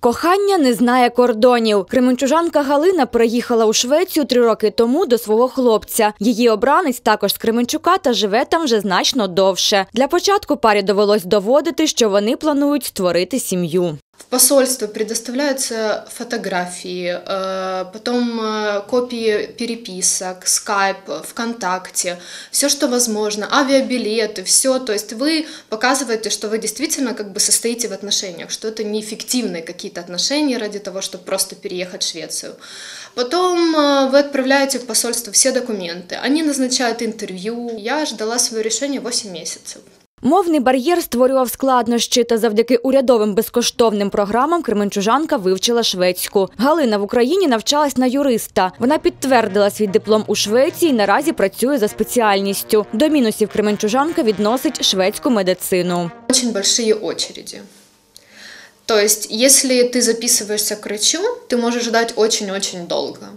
Кохання не знає кордонів. Кременчужанка Галина переїхала у Швецію три роки тому до свого хлопця. Її обранець також з Кременчука та живе там вже значно довше. Для початку парі довелось доводити, що вони планують створити сім'ю. В посольство предоставляются фотографии, э, потом э, копии переписок, скайп, ВКонтакте, все, что возможно, авиабилеты, все. То есть вы показываете, что вы действительно как бы состоите в отношениях, что это не фиктивные какие-то отношения ради того, чтобы просто переехать в Швецию. Потом э, вы отправляете в посольство все документы, они назначают интервью. Я ждала свое решение 8 месяцев. Мовний бар'єр створював складнощі, та завдяки урядовим безкоштовним програмам Кременчужанка вивчила шведську. Галина в Україні навчалась на юриста. Вона підтвердила свій диплом у Швеції і наразі працює за спеціальністю. До мінусів Кременчужанка відносить шведську медицину. Очень большие очереди. То есть, если ты записываешься к врачу, ты можешь ждать очень-очень долго.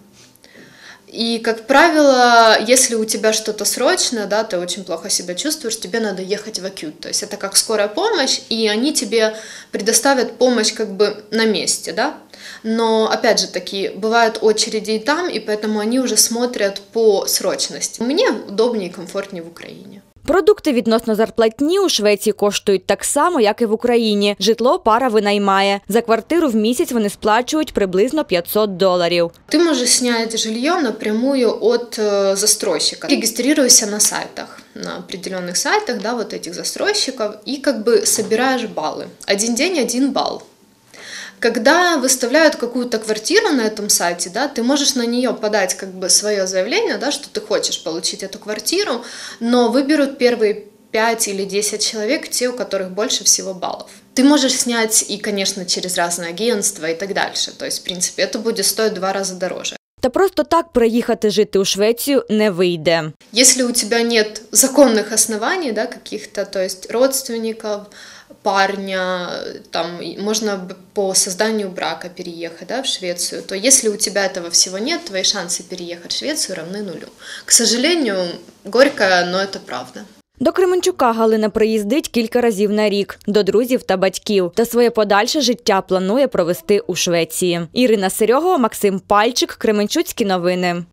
И, как правило, если у тебя что-то срочное, да, ты очень плохо себя чувствуешь, тебе надо ехать в акют. То есть это как скорая помощь, и они тебе предоставят помощь как бы на месте, да. Но, опять же таки, бывают очереди и там, и поэтому они уже смотрят по срочности. Мне удобнее и комфортнее в Украине. Продукти відносно зарплатні у Швеції коштують так само, як і в Україні. Житло пара винаймає. За квартиру в місяць вони сплачують приблизно 500 доларів. Ты можешь снять жилье напрямую от э, застройщика. Регистрируешься на сайтах, на определенных сайтах, да, вот этих застройщиков, и как бы собираешь баллы. Один день, один балл. Когда выставляют какую-то квартиру на этом сайте, да, ты можешь на нее подать как бы свое заявление, да, что ты хочешь получить эту квартиру, но выберут первые 5 или 10 человек, те, у которых больше всего баллов. Ты можешь снять и, конечно, через разные агентства и так дальше. То есть, в принципе, это будет стоить в два раза дороже. Та просто так приїхати жити у Швецію не вийде. Если у тебя нет законных оснований, да, каких-то, то есть родственников, парня, там и можно б- по созданию брака переехать да, в Швецию, то если у тебя этого всего нет, твои шансы переехать в Швецию равны нулю. К сожалению, горько, но это правда. До Кременчука Галина приїздить кілька разів на рік до друзів та батьків. Та своє подальше життя планує провести у Швеції. Ірина Серьогова, Максим Пальчик, Кременчуцькі новини.